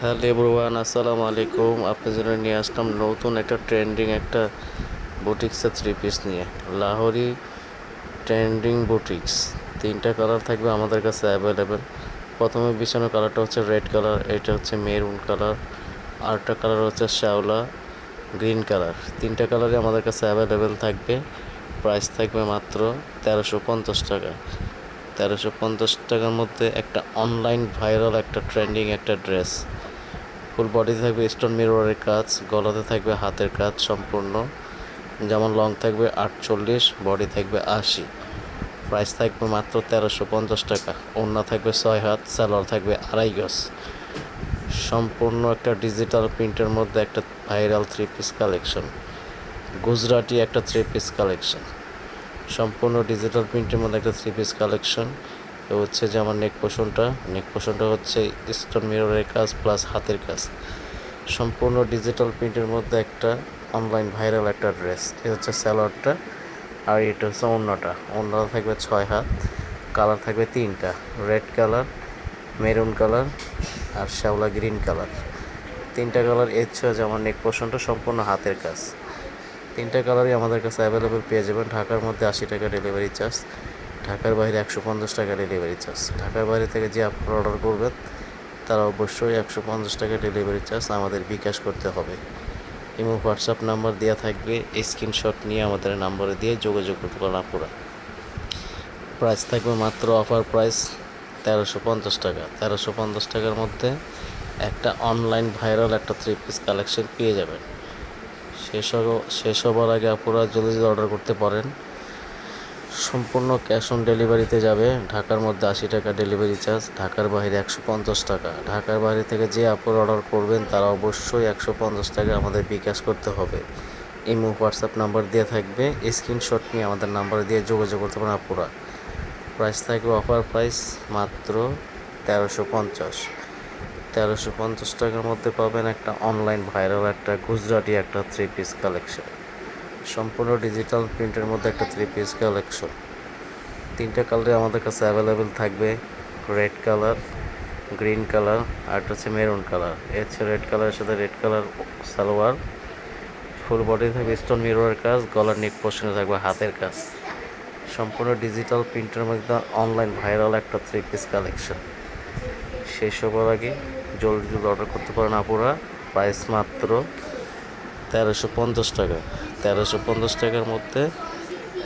Hello everyone, আসসালামু আলাইকুম। জন্য নিয়ে আসলাম নতুন একটা ট্রেন্ডিং একটা বুটিক্সের থ্রি পিস নিয়ে। Lahori trending boutiques. তিনটা কালার থাকবে আমাদের কাছে অ্যাভেলেবেল প্রথমে বিছানো কালারটা হচ্ছে রেড কালার এটা হচ্ছে মেরুন কালার আরেকটা কালার হচ্ছে শ্যাওলা গ্রিন কালার তিনটা কালারই আমাদের কাছে অ্যাভেলেবেল থাকবে। প্রাইস থাকবে মাত্র তেরোশো পঞ্চাশ টাকা। তেরোশো পঞ্চাশ টাকার মধ্যে একটা অনলাইন ভাইরাল একটা ট্রেন্ডিং একটা ড্রেস ফুল বডিতে থাকবে স্টোন মিররের কাজ, গলাতে থাকবে হাতের কাজ সম্পূর্ণ। যেমন লং থাকবে আটচল্লিশ, বডি থাকবে আশি। প্রাইস থাকবে মাত্র তেরোশো পঞ্চাশ টাকা। ওড়না থাকবে ছয় হাত স্যালোয়ার থাকবে আড়াই গজ। সম্পূর্ণ একটা ডিজিটাল প্রিন্টের মধ্যে একটা viral three piece collection. Gujarati একটা থ্রি পিস কালেকশন। সম্পূর্ণ ডিজিটাল প্রিন্টের মধ্যে একটা থ্রি পিস কালেকশন। হচ্ছে যে আমার নেক পোষণটা নেক পোষণটা হচ্ছে স্টোন মিররের কাজ প্লাস হাতের কাজ। সম্পূর্ণ ডিজিটাল প্রিন্টের মধ্যে একটা অনলাইন ভাইরাল একটা ড্রেস এ হচ্ছে স্যালোয়ারটা আর এটা হচ্ছে অন্যটা অন্যটা থাকবে ছয় হাত কালার থাকবে তিনটা রেড কালার মেরুন কালার আর শ্যাওলা গ্রিন কালার তিনটা কালারের যে আমার নেক পোষণটা সম্পূর্ণ হাতের কাজ। তিনটা কালারই আমাদের কাছে অ্যাভেলেবেল পেয়ে যাবেন। ঢাকার মধ্যে আশি টাকা ডেলিভারি চার্জ ঢাকার বাইরে একশো পঞ্চাশ টাকা ডেলিভারি চার্জ ঢাকার বাইরে থেকে যে আপনারা অর্ডার করবেন, তারা অবশ্যই একশো পঞ্চাশ টাকা ডেলিভারি চার্জ আমাদের বিকাশ করতে হবে। এবং হোয়াটসঅ্যাপ নাম্বার দেওয়া থাকবে স্ক্রিনশট নিয়ে আমাদের নাম্বারে দিয়ে যোগাযোগ করতে পারেন আপনারা। প্রাইস থাকবে মাত্র অফার প্রাইস তেরোশো পঞ্চাশ টাকা। তেরোশো পঞ্চাশ টাকার মধ্যে একটা অনলাইন ভাইরাল একটা থ্রি পিস কালেকশন পেয়ে যাবেন। শেষ শেষ হবার আগে আপনারা জলদি অর্ডার করতে পারেন। সম্পূর্ণ ক্যাশ অন ডেলিভারিতে যাবে। ঢাকার মধ্যে আশি টাকা ডেলিভারি চার্জ, ঢাকার বাইরে একশো পঞ্চাশ টাকা। ঢাকার বাইরে থেকে যে আপনারা অর্ডার করবেন, তারা অবশ্যই একশো পঞ্চাশ টাকা আমাদের বিকাশ করতে হবে। ইমো, হোয়াটসঅ্যাপ নাম্বার দিয়ে থাকবে। স্ক্রিনশট নিয়ে আমাদের নাম্বার দিয়ে যোগাযোগ করতে পারেন আপুরা। প্রাইস থাকবে অফার প্রাইস মাত্র তেরোশো পঞ্চাশ। তেরোশো পঞ্চাশ টাকার মধ্যে পাবেন একটা অনলাইন ভাইরাল একটা গুজরাটি একটা থ্রি পিস কালেকশন। সম্পূর্ণ ডিজিটাল প্রিন্টের মধ্যে একটা থ্রি পিস কালেকশন তিনটা কালারে আমাদের কাছে অ্যাভেলেবেল থাকবে। রেড কালার গ্রিন কালার আর একটা হচ্ছে মেরুন কালার এ হচ্ছে রেড কালারের সাথে red colour salwar. Full body থাকবে স্টোন মিররের কাজ, গলার নেক পোর্শনে থাকবে হাতের কাজ। সম্পূর্ণ ডিজিটাল প্রিন্টের মধ্যে অনলাইন ভাইরাল একটা থ্রি পিস কালেকশন শেষ হবার আগে জলদি জলদি অর্ডার করতে পারেন আপুরা। প্রাইস মাত্র তেরোশো পঞ্চাশ টাকা। তেরোশো পঞ্চাশ টাকার মধ্যে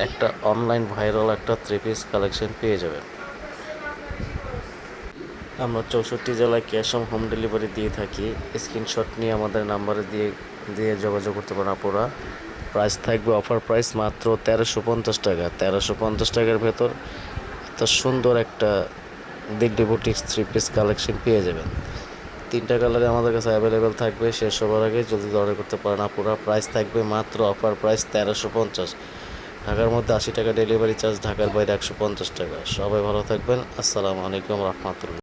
একটা অনলাইন ভাইরাল একটা থ্রি পিস কালেকশন পেয়ে যাবেন। আমরা চৌষট্টি জেলায় ক্যাশ অন হোম ডেলিভারি দিয়ে থাকি। স্ক্রিনশট নিয়ে আমাদের নাম্বারে দিয়ে দিয়ে যোগাযোগ করতে পারেন আপনারা প্রাইস থাকবে অফার প্রাইস মাত্র তেরোশো পঞ্চাশ টাকা। তেরোশো পঞ্চাশ টাকার ভেতর এত সুন্দর একটা Delhi boutiques three piece collection পেয়ে যাবেন। তিনটা কালারে আমাদের কাছে অ্যাভেলেবেল থাকবে, শেষ হবার আগে যদি অর্ডার করতে পারেন আপনার প্রাইস থাকবে মাত্র অফার প্রাইস তেরোশো পঞ্চাশ। ঢাকার মধ্যে আশি টাকা ডেলিভারি চার্জ ঢাকার বাইরে একশো পঞ্চাশ টাকা। সবাই ভালো থাকবেন। আসসালামু আলাইকুম রহমতুল্লাহ।